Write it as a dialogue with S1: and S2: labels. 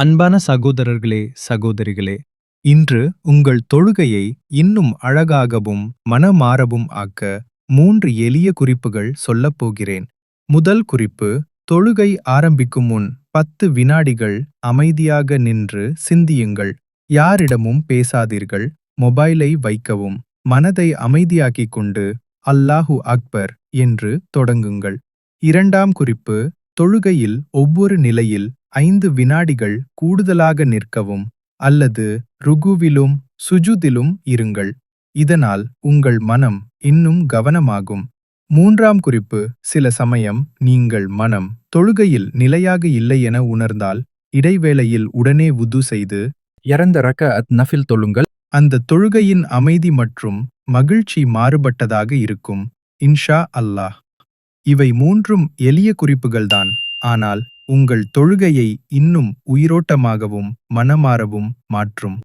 S1: அன்பான சகோதரர்களே சகோதரிகளே இன்று உங்கள் தொழுகையை இன்னும் அழகாகவும் மனமாறவும் ஆக்க மூன்று எளிய குறிப்புகள் சொல்லப் போகிறேன். முதல் குறிப்பு தொழுகை ஆரம்பிக்கும் முன் பத்து வினாடிகள் அமைதியாக நின்று சிந்தியுங்கள். யாரிடமும் பேசாதீர்கள் மொபைலை வைக்கவும் மனதை அமைதியாக்கிக் கொண்டு அல்லாஹு அக்பர் என்று தொடங்குங்கள். இரண்டாம் குறிப்பு தொழுகையில் ஒவ்வொரு நிலையில் ஐந்து வினாடிகள் கூடுதலாக நிற்கவும் அல்லது ருகுவிலும் சுஜுதிலும் இருங்கள். இதனால் உங்கள் மனம் இன்னும் கவனமாகும். மூன்றாம் குறிப்பு சில சமயம் நீங்கள் மனம் தொழுகையில் நிலையாக இல்லை என உணர்ந்தால் இடைவேளையில் உடனே உது செய்து
S2: இறந்த ரக்கஅத் நஃபில் தொழுங்கள்.
S1: அந்த தொழுகையின் அமைதி மற்றும் மகிழ்ச்சி மாறுபட்டதாக இருக்கும். இன்ஷா அல்லாஹ். இவை மூன்றும் எளிய குறிப்புகள்தான். ஆனால் உங்கள் தொழுகையை இன்னும் உயிரோட்டமாகவும் மனமாறவும் மாற்றும்.